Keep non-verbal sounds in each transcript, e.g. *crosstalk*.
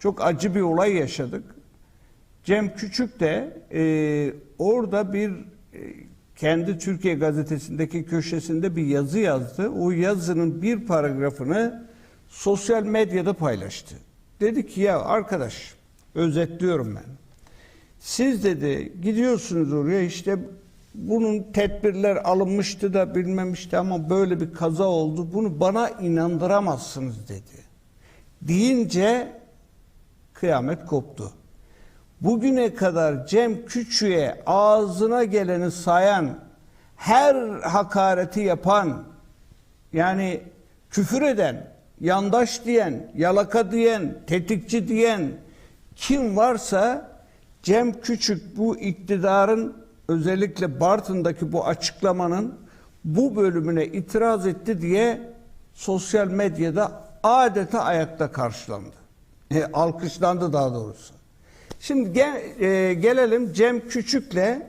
çok acı bir olay yaşadık. Cem Küçük de e, orada bir e, kendi Türkiye gazetesindeki köşesinde bir yazı yazdı. O yazının bir paragrafını sosyal medyada paylaştı. Dedi ki ya arkadaş özetliyorum ben. Siz dedi gidiyorsunuz oraya işte bunun tedbirler alınmıştı da bilmemişti ama böyle bir kaza oldu. Bunu bana inandıramazsınız dedi. Deyince kıyamet koptu. Bugüne kadar Cem Küçük'e ağzına geleni sayan, her hakareti yapan, yani küfür eden, yandaş diyen, yalaka diyen, tetikçi diyen kim varsa Cem Küçük bu iktidarın özellikle Bartın'daki bu açıklamanın bu bölümüne itiraz etti diye sosyal medyada adeta ayakta karşılandı. E, alkışlandı daha doğrusu. Şimdi gel, e, gelelim Cem Küçük'le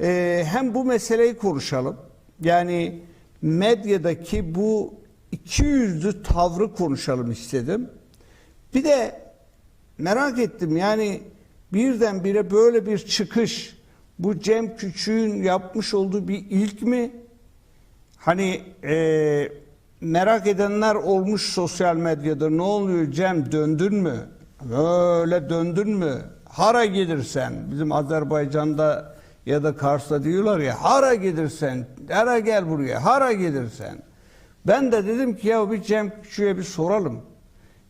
e, hem bu meseleyi konuşalım. Yani medyadaki bu iki yüzlü tavrı konuşalım istedim. Bir de merak ettim yani birdenbire böyle bir çıkış bu Cem Küçük'ün yapmış olduğu bir ilk mi? Hani e, merak edenler olmuş sosyal medyada ne oluyor Cem döndün mü? Böyle döndün mü? Hara gelirsen bizim Azerbaycan'da ya da Kars'ta diyorlar ya hara gelirsen, hara gel buraya, hara gelirsen. Ben de dedim ki ya bir Cem Küçük'e bir soralım.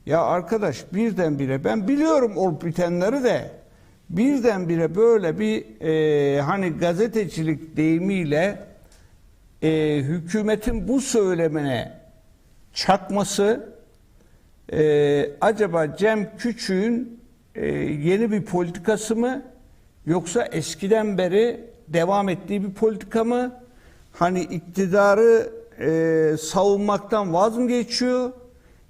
Ya arkadaş birdenbire ben biliyorum olup bitenleri de birdenbire böyle bir e, hani gazetecilik deyimiyle e, hükümetin bu söylemine çakması e, acaba Cem Küçük'ün e, yeni bir politikası mı yoksa eskiden beri devam ettiği bir politika mı? Hani iktidarı e, savunmaktan vaz mı geçiyor?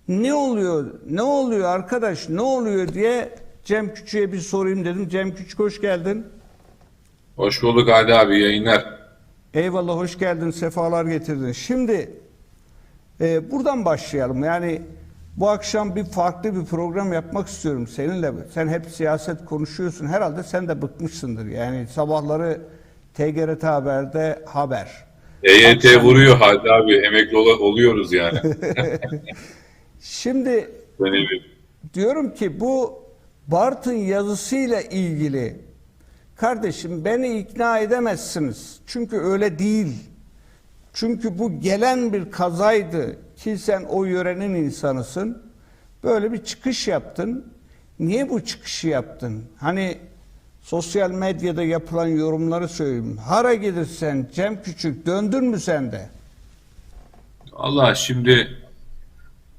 Ne oluyor? Ne oluyor arkadaş? Ne oluyor diye Cem Küçük'e bir sorayım dedim. Cem Küçük hoş geldin. Hoş bulduk Hadi abi yayınlar. Eyvallah hoş geldin. Sefalar getirdin. Şimdi e, buradan başlayalım. Yani bu akşam bir farklı bir program yapmak istiyorum seninle. Sen hep siyaset konuşuyorsun. Herhalde sen de bıkmışsındır. Yani sabahları TGRT Haber'de haber. EYT Akşam- vuruyor Hadi abi emekli ol- oluyoruz yani. *laughs* *laughs* Şimdi Önemli. diyorum ki bu Bartın yazısıyla ilgili kardeşim beni ikna edemezsiniz. Çünkü öyle değil. Çünkü bu gelen bir kazaydı ki sen o yörenin insanısın. Böyle bir çıkış yaptın. Niye bu çıkışı yaptın? Hani sosyal medyada yapılan yorumları söyleyeyim. Hara gelirsen Cem Küçük döndün mü sen de? Allah şimdi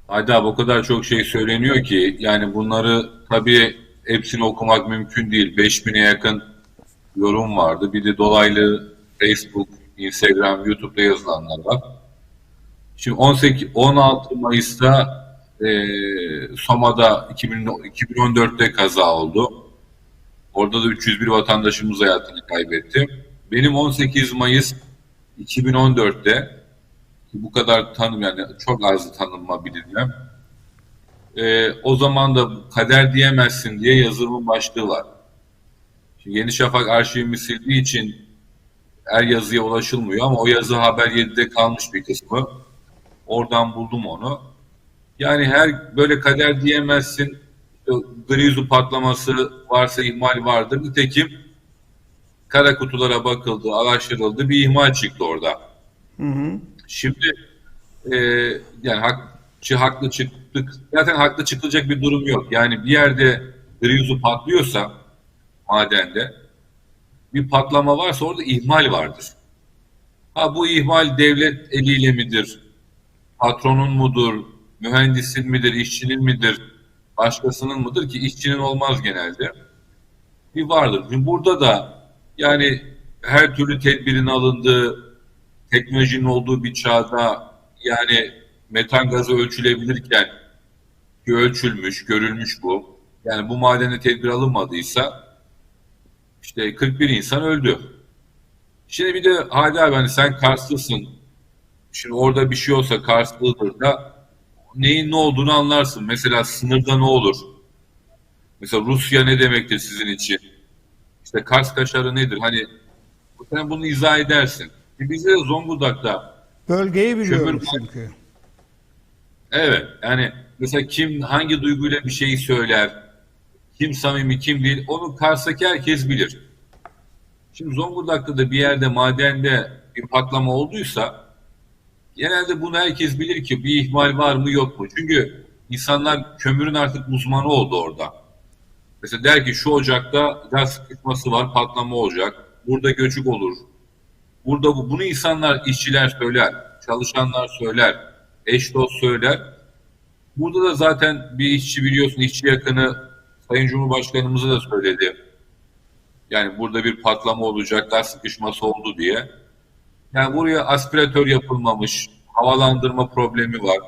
abi o kadar çok şey söyleniyor ki yani bunları tabii hepsini okumak mümkün değil. 5000'e yakın yorum vardı. Bir de dolaylı Facebook, Instagram, YouTube'da yazılanlar var. Şimdi 18 16 Mayıs'ta e, Soma'da 2000, 2014'te kaza oldu. Orada da 301 vatandaşımız hayatını kaybetti. Benim 18 Mayıs 2014'te ki bu kadar tanım yani çok az tanınma bilinmem. Ee, o zaman da kader diyemezsin diye yazımın başlığı var. Şimdi Yeni Şafak arşivimi sildiği için her yazıya ulaşılmıyor ama o yazı Haber 7'de kalmış bir kısmı. Oradan buldum onu. Yani her böyle kader diyemezsin. Grizu patlaması varsa ihmal vardır. Nitekim kara kutulara bakıldı, araştırıldı. Bir ihmal çıktı orada. Şimdi e, yani hakçı haklı çıktık. Zaten haklı çıkılacak bir durum yok. Yani bir yerde grizu patlıyorsa madende bir patlama varsa orada ihmal vardır. Ha bu ihmal devlet eliyle midir? Patronun mudur? Mühendisin midir? işçinin midir? Başkasının mıdır ki işçinin olmaz genelde. Bir vardır. Şimdi burada da yani her türlü tedbirin alındığı teknolojinin olduğu bir çağda yani metan gazı ölçülebilirken ki ölçülmüş, görülmüş bu. Yani bu madene tedbir alınmadıysa işte 41 insan öldü. Şimdi bir de hadi abi hani sen Karslısın. Şimdi orada bir şey olsa Karslıdır da neyin ne olduğunu anlarsın. Mesela sınırda ne olur? Mesela Rusya ne demektir sizin için? İşte Kars kaşarı nedir? Hani sen bunu izah edersin. E bize Zonguldak'ta Bölgeyi biliyorum Kömür- çünkü. Evet yani mesela kim hangi duyguyla bir şeyi söyler, kim samimi kim değil onu Kars'taki herkes bilir. Şimdi Zonguldak'ta da bir yerde madende bir patlama olduysa genelde bunu herkes bilir ki bir ihmal var mı yok mu? Çünkü insanlar kömürün artık uzmanı oldu orada. Mesela der ki şu ocakta gaz sıkışması var patlama olacak. Burada göçük olur. Burada bu, bunu insanlar, işçiler söyler, çalışanlar söyler, eş dost söyler. Burada da zaten bir işçi biliyorsun, işçi yakını Sayın Cumhurbaşkanımıza da söyledi. Yani burada bir patlama olacak, gaz sıkışması oldu diye. Yani buraya aspiratör yapılmamış, havalandırma problemi var.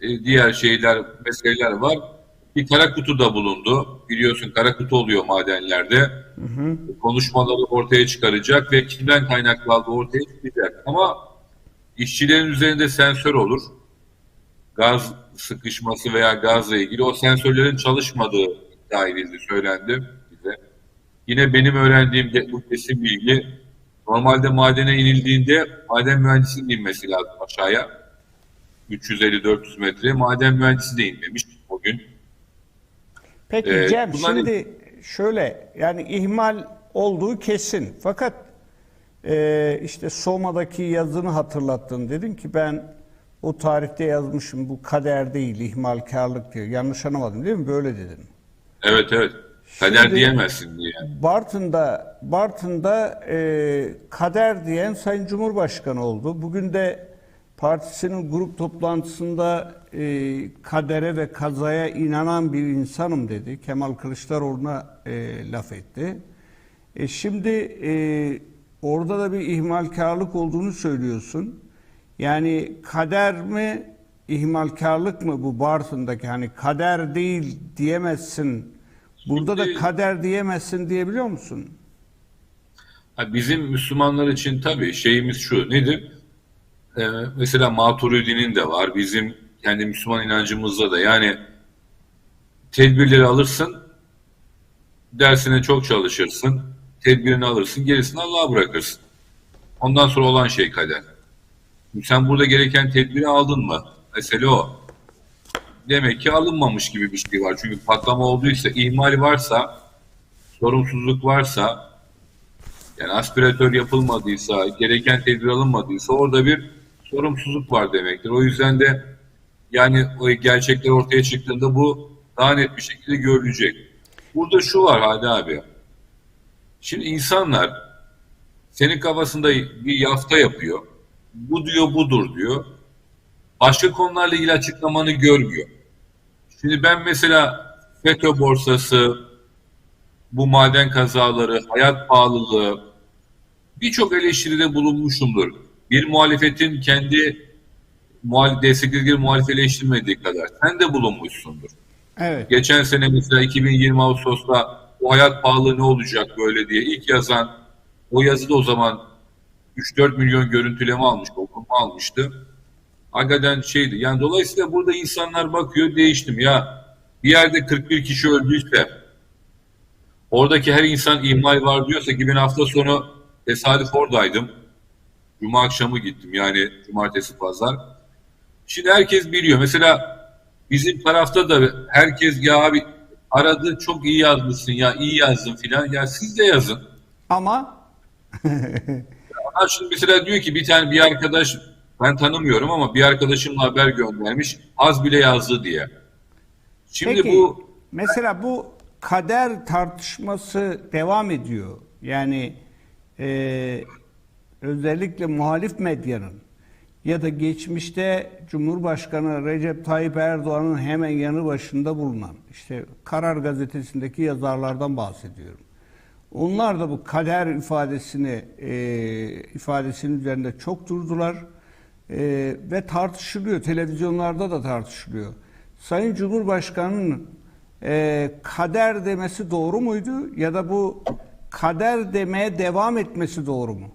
E, diğer şeyler, meseleler var. Bir kara kutu da bulundu. Biliyorsun kara kutu oluyor madenlerde konuşmaları ortaya çıkaracak ve kimden kaynaklı aldığı ortaya çıkacak. Ama işçilerin üzerinde sensör olur. Gaz sıkışması veya gazla ilgili o sensörlerin çalışmadığı iddia edildi, söylendi bize. Yine benim öğrendiğim ge- bu kesin bilgi normalde madene inildiğinde maden mühendisinin inmesi lazım aşağıya. 350-400 metre. Maden mühendisi de inmemiş o gün. Peki Ee, Cem bunlar- şimdi şöyle yani ihmal olduğu kesin. Fakat e, işte Soma'daki yazını hatırlattın. Dedin ki ben o tarihte yazmışım bu kader değil ihmalkarlık diyor. Yanlış anlamadım değil mi? Böyle dedin. Evet evet. Kader Şimdi- diyemezsin diye. Bartın'da Bartın'da e, kader diyen Sayın Cumhurbaşkanı oldu. Bugün de partisinin grup toplantısında e, kadere ve kazaya inanan bir insanım dedi. Kemal Kılıçdaroğlu'na e, laf etti. E, şimdi e, orada da bir ihmalkarlık olduğunu söylüyorsun. Yani kader mi, ihmalkarlık mı bu Bartın'daki? Hani kader değil diyemezsin. Burada da Şimdi- kader diyemezsin diyebiliyor musun? Bizim Müslümanlar için tabii şeyimiz şu nedir? Ee, mesela Maturidi'nin de var. Bizim kendi Müslüman inancımızda da yani tedbirleri alırsın, dersine çok çalışırsın, tedbirini alırsın, gerisini Allah'a bırakırsın. Ondan sonra olan şey kader. Sen burada gereken tedbiri aldın mı? Mesele o. Demek ki alınmamış gibi bir şey var. Çünkü patlama olduysa, ihmal varsa, sorumsuzluk varsa, yani aspiratör yapılmadıysa, gereken tedbir alınmadıysa orada bir sorumsuzluk var demektir. O yüzden de yani o gerçekler ortaya çıktığında bu daha net bir şekilde görülecek. Burada şu var Hadi abi. Şimdi insanlar senin kafasında bir yafta yapıyor. Bu diyor budur diyor. Başka konularla ilgili açıklamanı görmüyor. Şimdi ben mesela FETÖ borsası, bu maden kazaları, hayat pahalılığı birçok eleştiride bulunmuşumdur. Bir muhalefetin kendi muhalif, destekledikleri muhalif eleştirmediği kadar. Sen de bulunmuşsundur. Evet. Geçen sene mesela 2020 Ağustos'ta o hayat pahalı ne olacak böyle diye ilk yazan o yazı da o zaman 3-4 milyon görüntüleme almıştı, okuma almıştı. Hakikaten şeydi. Yani dolayısıyla burada insanlar bakıyor değiştim ya bir yerde 41 kişi öldüyse oradaki her insan ihmal var diyorsa ki ben hafta sonu tesadüf oradaydım. Cuma akşamı gittim yani cumartesi pazar. Şimdi herkes biliyor. Mesela bizim tarafta da herkes ya abi aradı çok iyi yazmışsın ya iyi yazdın filan. Ya siz de yazın. Ama *laughs* Ha şimdi mesela diyor ki bir tane bir arkadaş ben tanımıyorum ama bir arkadaşımla haber göndermiş az bile yazdı diye. Şimdi peki bu mesela bu kader tartışması devam ediyor. Yani e, özellikle muhalif medyanın ya da geçmişte Cumhurbaşkanı Recep Tayyip Erdoğan'ın hemen yanı başında bulunan işte Karar Gazetesi'ndeki yazarlardan bahsediyorum. Onlar da bu kader ifadesini e, ifadesinin üzerinde çok durdular E, ve tartışılıyor. Televizyonlarda da tartışılıyor. Sayın Cumhurbaşkanı'nın e, kader demesi doğru muydu ya da bu kader demeye devam etmesi doğru mu?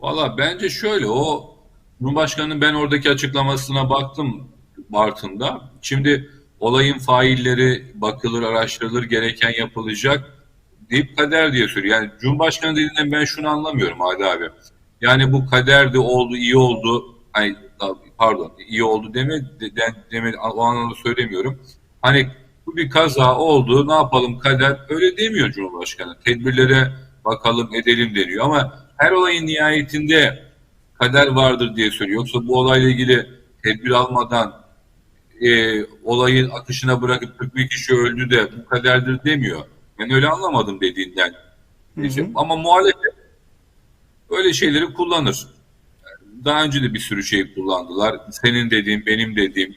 Valla bence şöyle o Cumhurbaşkanı'nın ben oradaki açıklamasına baktım Bartın'da. Şimdi olayın failleri bakılır, araştırılır, gereken yapılacak deyip kader diye söylüyor. Yani Cumhurbaşkanı dediğinden ben şunu anlamıyorum Hadi abi. Yani bu kaderdi, oldu, iyi oldu. Ay, pardon, iyi oldu deme, de, de- deme, o anlamda söylemiyorum. Hani bu bir kaza oldu, ne yapalım kader öyle demiyor Cumhurbaşkanı. Tedbirlere bakalım, edelim deniyor ama her olayın nihayetinde kader vardır diye söylüyor. Yoksa bu olayla ilgili tedbir almadan e, olayın akışına bırakıp 41 kişi öldü de bu kaderdir demiyor. Ben öyle anlamadım dediğinden. İşte, ama muhalefet öyle şeyleri kullanır. Daha önce de bir sürü şey kullandılar. Senin dediğin, benim dediğim,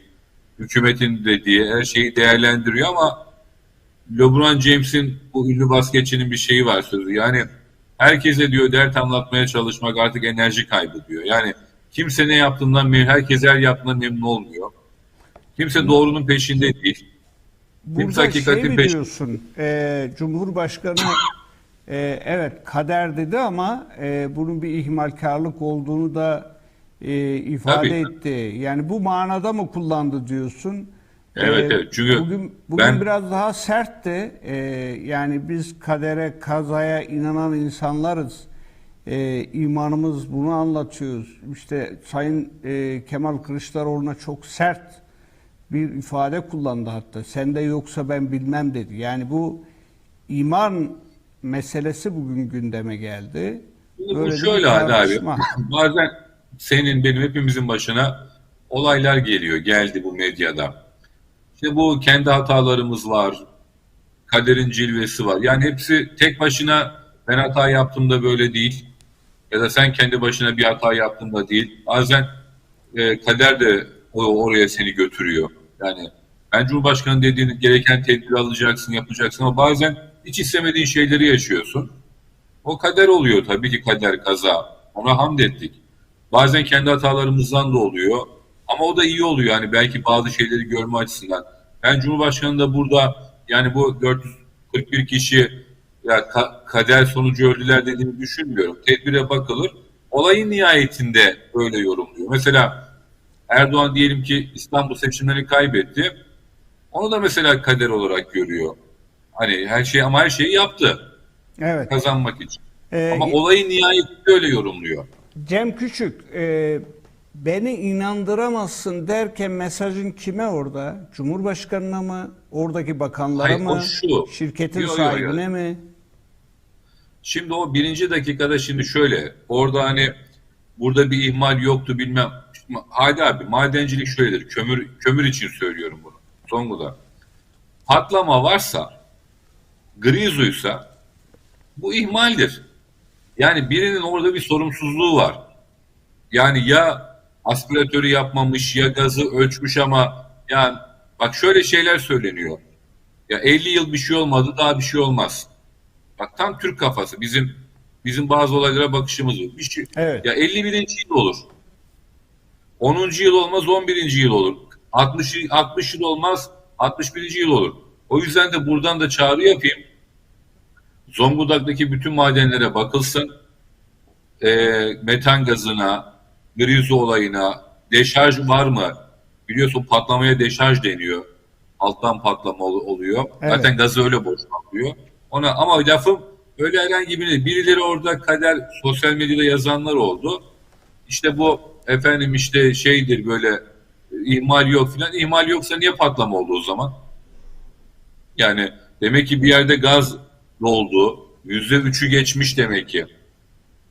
hükümetin dediği her şeyi değerlendiriyor ama LeBron James'in bu ünlü basketçinin bir şeyi var sözü. Yani herkese diyor dert anlatmaya çalışmak artık enerji kaybı diyor. Yani kimse ne yaptığından memnun, herkes her yaptığından memnun olmuyor. Kimse doğrunun peşinde değil. Burada şey mi peşinde. diyorsun? e, Cumhurbaşkanı e, evet kader dedi ama e, bunun bir ihmalkarlık olduğunu da e, ifade Tabii. etti. Yani bu manada mı kullandı diyorsun? Evet, E, evet. Çünkü bugün, bugün ben- biraz daha sertti. E, yani biz kadere, kazaya inanan insanlarız. E, imanımız bunu anlatıyoruz. İşte Sayın e, Kemal Kılıçdaroğlu'na çok sert bir ifade kullandı hatta. Sende yoksa ben bilmem dedi. Yani bu iman meselesi bugün gündeme geldi. Şimdi Böyle bu şöyle hadi abi. *laughs* Bazen senin benim hepimizin başına olaylar geliyor. Geldi bu medyada. İşte bu kendi hatalarımız var. Kaderin cilvesi var. Yani hepsi tek başına ben hata yaptığımda böyle değil. Ya da sen kendi başına bir hata yaptığında değil. Bazen e, kader de o, oraya seni götürüyor. Yani ben Cumhurbaşkanı dediğin gereken tedbir alacaksın, yapacaksın ama bazen hiç istemediğin şeyleri yaşıyorsun. O kader oluyor tabii ki kader kaza. Ona hamd ettik. Bazen kendi hatalarımızdan da oluyor. Ama o da iyi oluyor yani belki bazı şeyleri görme açısından. Ben Cumhurbaşkanı da burada yani bu 441 kişi ya ka- kader sonucu öldüler dediğimi düşünmüyorum. Tedbire bakılır. Olayın nihayetinde öyle yorumluyor. Mesela Erdoğan diyelim ki İstanbul seçimlerini kaybetti. Onu da mesela kader olarak görüyor. Hani her şey ama her şeyi yaptı Evet. kazanmak için. Ee, Ama olayın nihayetinde öyle yorumluyor. Cem Küçük, e, beni inandıramazsın derken mesajın kime orada? Cumhurbaşkanına mı? Oradaki bakanlara Hayır, mı? şu. Şirketin Yo, yo, yo. sahibine mi? Şimdi o birinci dakikada şimdi şöyle. Orada hani burada bir ihmal yoktu bilmem. Hadi abi madencilik şöyledir. Kömür kömür için söylüyorum bunu. Zonguldak. Patlama varsa grizuysa bu ihmaldir. Yani birinin orada bir sorumsuzluğu var. Yani ya aspiratörü yapmamış ya gazı ölçmüş ama yani bak şöyle şeyler söyleniyor. Ya 50 yıl bir şey olmadı daha bir şey olmaz. Bak tam Türk kafası. Bizim bizim bazı olaylara bakışımız bu. Bir şey, Evet. Ya 51. yıl olur. 10. yıl olmaz 11. yıl olur. 60 yıl- 60 yıl olmaz 61. yıl olur. O yüzden de buradan da çağrı yapayım. Zonguldak'taki bütün madenlere bakılsın. Ee, metan gazına, grizo olayına, deşarj var mı? Biliyorsun patlamaya deşarj deniyor. Alttan patlama ol- oluyor. Evet. Zaten gazı öyle boşaltıyor. Ona ama lafım öyle herhangi biri. Birileri orada kader sosyal medyada yazanlar oldu. İşte bu efendim işte şeydir böyle ihmal yok filan. İhmal yoksa niye patlama oldu o zaman? Yani demek ki bir yerde gaz doldu. Yüzde üçü geçmiş demek ki.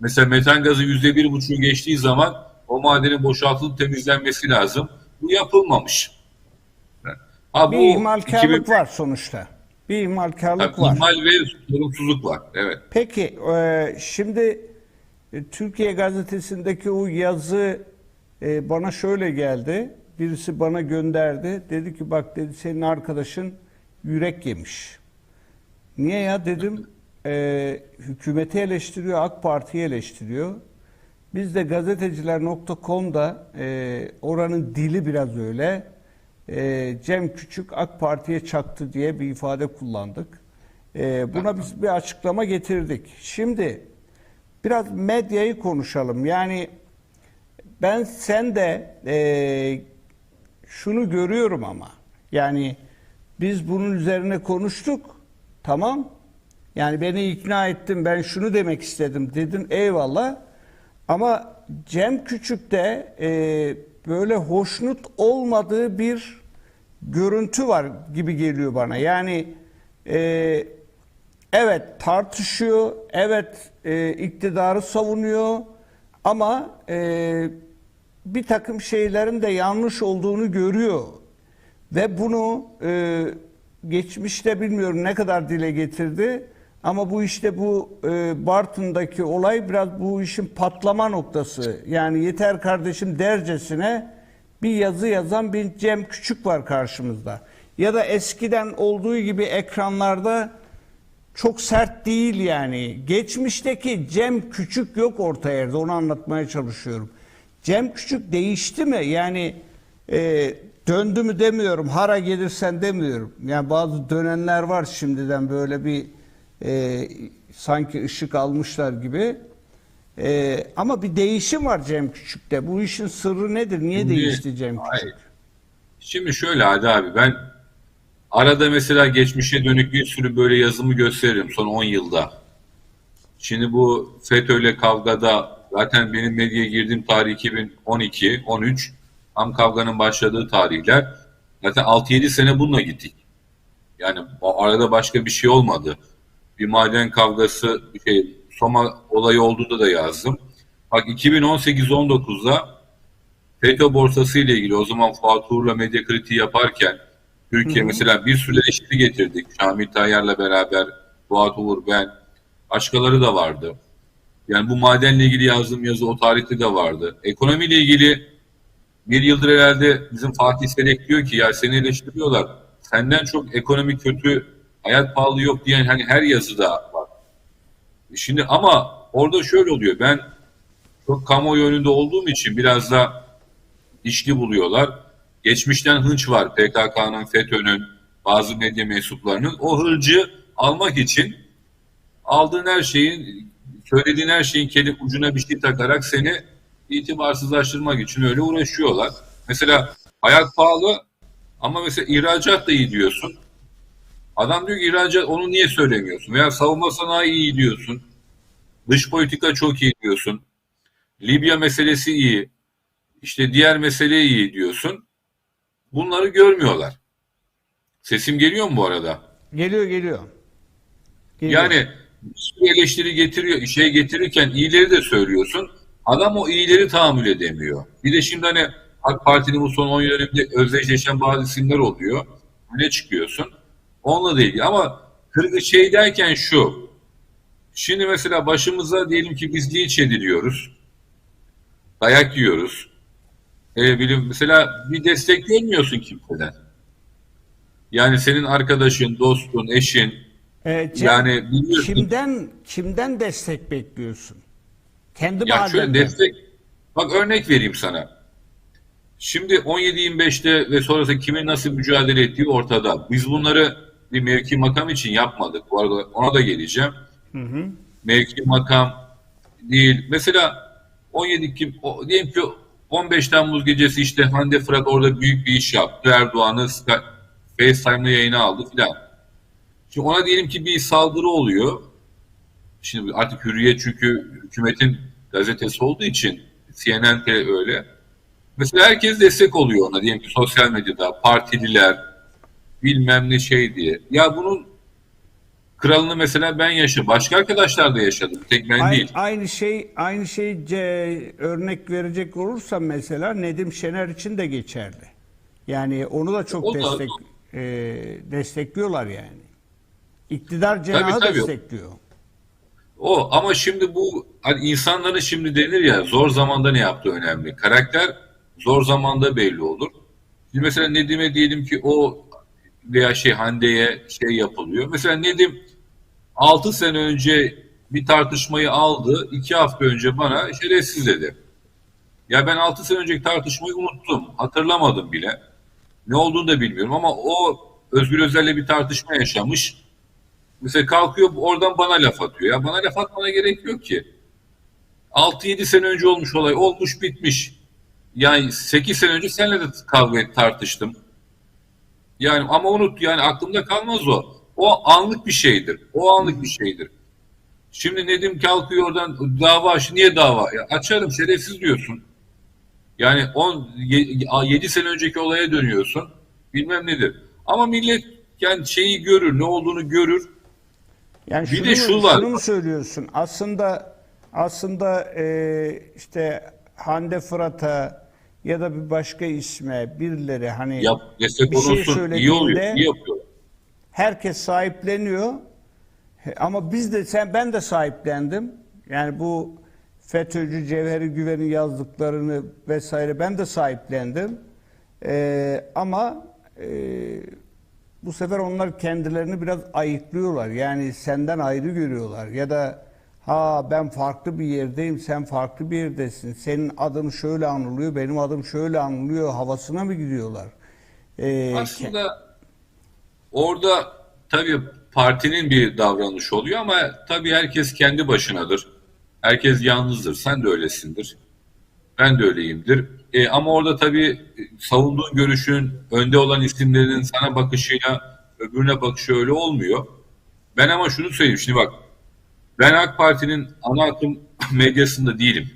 Mesela metan gazı yüzde bir buçuğu geçtiği zaman o madenin boşaltılıp temizlenmesi lazım. Bu yapılmamış. Ha, Bir bu ihmalkarlık 2000 var sonuçta. Bir ihmalkarlık Tabii, var. ihmal ve sorumsuzluk var. Evet. Peki e, şimdi Türkiye Gazetesi'ndeki o yazı e, bana şöyle geldi. Birisi bana gönderdi. Dedi ki bak dedi senin arkadaşın yürek yemiş. Niye ya dedim. E, hükümeti eleştiriyor, AK Parti'yi eleştiriyor. Biz de gazeteciler.com'da e, oranın dili biraz öyle. E, Cem Küçük AK Parti'ye çaktı diye bir ifade kullandık. E, buna biz bir açıklama getirdik. Şimdi biraz medyayı konuşalım. Yani ben sen de e, şunu görüyorum ama Yani biz bunun üzerine konuştuk. Tamam. Yani beni ikna ettin. Ben şunu demek istedim dedin. Eyvallah. Ama Cem Küçük de e, böyle hoşnut olmadığı bir görüntü var gibi geliyor bana. Yani e, evet tartışıyor, evet e, iktidarı savunuyor ama e, bir takım şeylerin de yanlış olduğunu görüyor. Ve bunu e, geçmişte bilmiyorum ne kadar dile getirdi ama bu işte bu e, Bartın'daki olay biraz bu işin patlama noktası. Yani yeter kardeşim dercesine bir yazı yazan bir Cem Küçük var karşımızda. Ya da eskiden olduğu gibi ekranlarda çok sert değil yani. Geçmişteki Cem Küçük yok orta yerde onu anlatmaya çalışıyorum. Cem Küçük değişti mi? Yani e, döndü mü demiyorum, hara gelirsen demiyorum. Yani bazı dönenler var şimdiden böyle bir e, sanki ışık almışlar gibi. E, ama bir değişim var Cem Küçük'te. Bu işin sırrı nedir? Niye Şimdi- değişti Cem Küçük? Hayır. Şimdi şöyle Hadi abi ben arada mesela geçmişe dönük bir sürü böyle yazımı gösteririm son 10 yılda. Şimdi bu FETÖ'yle kavgada zaten benim medyaya girdiğim tarih 2012, 13 tam kavganın başladığı tarihler. Zaten 6-7 sene bununla gittik. Yani arada başka bir şey olmadı. Bir maden kavgası, bir şey, Soma olayı olduğunda da yazdım. Bak 2018-19'da FETÖ borsası ile ilgili o zaman Fuat Uğur'la medya kritiği yaparken Türkiye mesela bir sürü eleştiri getirdik. Şamil Tayyar'la beraber Fuat Uğur, ben, başkaları da vardı. Yani bu madenle ilgili yazdığım yazı o tarihte de vardı. Ekonomiyle ilgili bir yıldır herhalde bizim Fatih Selek diyor ki ya seni eleştiriyorlar. Senden çok ekonomi kötü, hayat pahalı yok diyen hani her yazıda var. Şimdi ama orada şöyle oluyor. Ben çok kamuoyu önünde olduğum için biraz da işli buluyorlar. Geçmişten hınç var PKK'nın, FETÖ'nün, bazı medya mensuplarının. O hırcı almak için aldığın her şeyin, söylediğin her şeyin kelip ucuna bir şey takarak seni itibarsızlaştırmak için öyle uğraşıyorlar. Mesela hayat pahalı ama mesela ihracat da iyi diyorsun. Adam diyor ki ihracat onu niye söylemiyorsun? Veya savunma sanayi iyi diyorsun. Dış politika çok iyi diyorsun. Libya meselesi iyi. İşte diğer mesele iyi diyorsun. Bunları görmüyorlar. Sesim geliyor mu bu arada? Geliyor geliyor. Geliyor. Yani eleştiri getiriyor, şey getirirken iyileri de söylüyorsun. Adam o iyileri tahammül edemiyor. Bir de şimdi hani AK Parti'nin bu son 10 yılında özdeşleşen bazı isimler oluyor. Ne çıkıyorsun? Onunla ilgili. Ama kırgı şey derken şu. Şimdi mesela başımıza diyelim ki biz linç ediliyoruz. Dayak yiyoruz. E, bilim, mesela bir destek görmüyorsun kimseden. Yani senin arkadaşın, dostun, eşin, Cem, yani biliyorsun. kimden kimden destek bekliyorsun? Kendi Ya şöyle destek, bak örnek vereyim sana. Şimdi 17-25'te ve sonrası kimin nasıl mücadele ettiği ortada. Biz bunları bir mevki makam için yapmadık. Bu arada ona da geleceğim. Hı hı. Mevki makam değil. Mesela 17 kim, o, diyelim ki 15 Temmuz gecesi işte Hande Fırat orada büyük bir iş yaptı. Erdoğan'ı FaceTime'la yayına aldı filan. Şimdi ona diyelim ki bir saldırı oluyor. Şimdi artık Hürriyet çünkü hükümetin gazetesi olduğu için CNN de öyle. Mesela herkes destek oluyor ona diyelim ki sosyal medyada partililer bilmem ne şey diye. Ya bunun kralını mesela ben yaşadım. Başka arkadaşlar da yaşadı. Bir tek ben Aynı, değil. aynı şey aynı şey ce- örnek verecek olursam mesela Nedim Şener için de geçerli. Yani onu da çok O da- destek e, destekliyorlar yani. İktidar cenahı tabii. destekliyor. O ama şimdi bu hani insanların şimdi denir ya zor zamanda ne yaptığı önemli. Karakter zor zamanda belli olur. Şimdi mesela Nedim'e diyelim ki o veya şey Hande'ye şey yapılıyor. Mesela Nedim 6 sene önce bir tartışmayı aldı. 2 hafta önce bana şerefsiz dedi. Ya ben 6 sene önceki tartışmayı unuttum. Hatırlamadım bile. Ne olduğunu da bilmiyorum ama o Özgür Özel'le bir tartışma yaşamış. Mesela kalkıyor oradan bana laf atıyor. Ya bana laf atmana gerek yok ki. 6-7 sene önce olmuş olay. Olmuş bitmiş. Yani 8 sene önce seninle de kavga et, tartıştım. Yani ama unut yani aklımda kalmaz o. O anlık bir şeydir. O anlık bir şeydir. Şimdi Nedim kalkıyor oradan dava aç. Niye dava? Ya açarım şerefsiz diyorsun. Yani 10 7 sene önceki olaya dönüyorsun. Bilmem nedir. Ama millet yani şeyi görür, ne olduğunu görür. Yani Bir şunu, de şu var. şunu mu söylüyorsun? Aslında aslında e, işte Hande Fırat'a ya da bir başka isme birileri hani Yap, destek bir şey olunsun. iyi oluyor. söylediğinde- iyi yapıyor. Herkes sahipleniyor. Ama biz de sen ben de sahiplendim. Yani bu FETÖ'cü Cevheri Güven'in yazdıklarını vesaire ben de sahiplendim. Ee, ama e, bu sefer onlar kendilerini biraz ayıklıyorlar. Yani senden ayrı görüyorlar ya da ha ben farklı bir yerdeyim sen farklı bir yerdesin. Senin adın şöyle anılıyor benim adım şöyle anılıyor havasına mı gidiyorlar? Ee, Aslında orada tabii partinin bir davranışı oluyor ama tabii herkes kendi başınadır. Herkes yalnızdır. Sen de öylesindir. Ben de öyleyimdir. E, ama orada tabii e, savunduğun görüşün, önde olan isimlerin sana bakışıyla öbürüne bakışı öyle olmuyor. Ben ama şunu söyleyeyim. Şimdi bak ben AK Parti'nin ana akım *clears throat* medyasında değilim.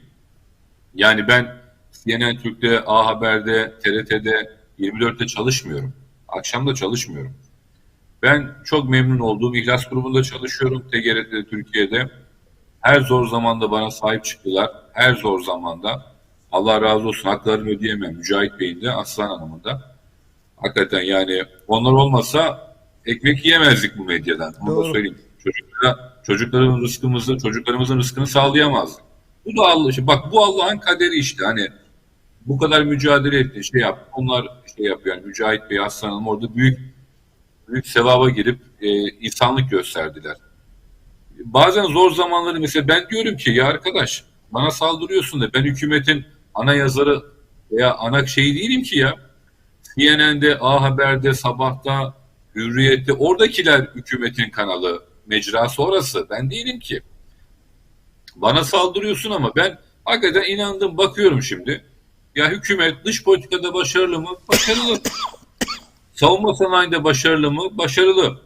Yani ben CNN Türk'te, A Haber'de, TRT'de, 24'te çalışmıyorum. Akşam da çalışmıyorum. Ben çok memnun olduğum İhlas grubunda çalışıyorum. TGRT'de Türkiye'de. Her zor zamanda bana sahip çıktılar. Her zor zamanda. Allah razı olsun. Haklarını ödeyemem. Mücahit Bey'in de Aslan Hanım'ın da. Hakikaten yani onlar olmasa ekmek yiyemezdik bu medyadan. Onu Doğru. da söyleyeyim. Çocuklara, çocukların rızkımızı, çocuklarımızın rızkını sağlayamazdık. Bu da Allah işte. Bak bu Allah'ın kaderi işte. Hani bu kadar mücadele etti, şey yap. Onlar şey yapıyor. Yani Mücahit Bey, Aslan Hanım orada büyük büyük sevaba girip e, insanlık gösterdiler. Bazen zor zamanları mesela ben diyorum ki ya arkadaş bana saldırıyorsun da ben hükümetin ana yazarı veya ana şeyi değilim ki ya. CNN'de, A Haber'de, Sabah'ta, Hürriyet'te oradakiler hükümetin kanalı, mecrası orası. Ben değilim ki. Bana saldırıyorsun ama ben hakikaten inandım bakıyorum şimdi. Ya hükümet dış politikada başarılı mı? Başarılı. Savunma sanayinde başarılı mı? Başarılı.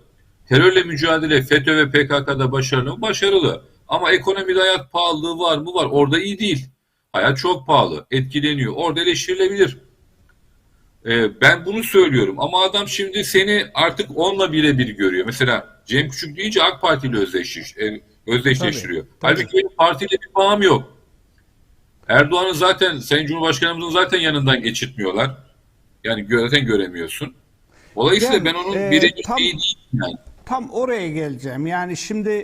Terörle mücadele FETÖ ve PKK'da başarılı mı? Başarılı. Ama ekonomide hayat pahalılığı var mı? Var. Orada iyi değil. Hayat çok pahalı. Etkileniyor. Orada eleştirilebilir. Ee, ben bunu söylüyorum. Ama adam şimdi seni artık onunla birebir görüyor. Mesela Cem Küçük deyince AK Parti ile özdeşleş, e, özdeşleştiriyor. Tabii, tabii. Halbuki benim partiyle bir bağım yok. Erdoğan'ın zaten, Sayın Cumhurbaşkanımızın zaten yanından geçirtmiyorlar. Yani zaten göremiyorsun. Dolayısıyla Ben, ben onun e, tam- değilim yani. Tam oraya geleceğim. Yani şimdi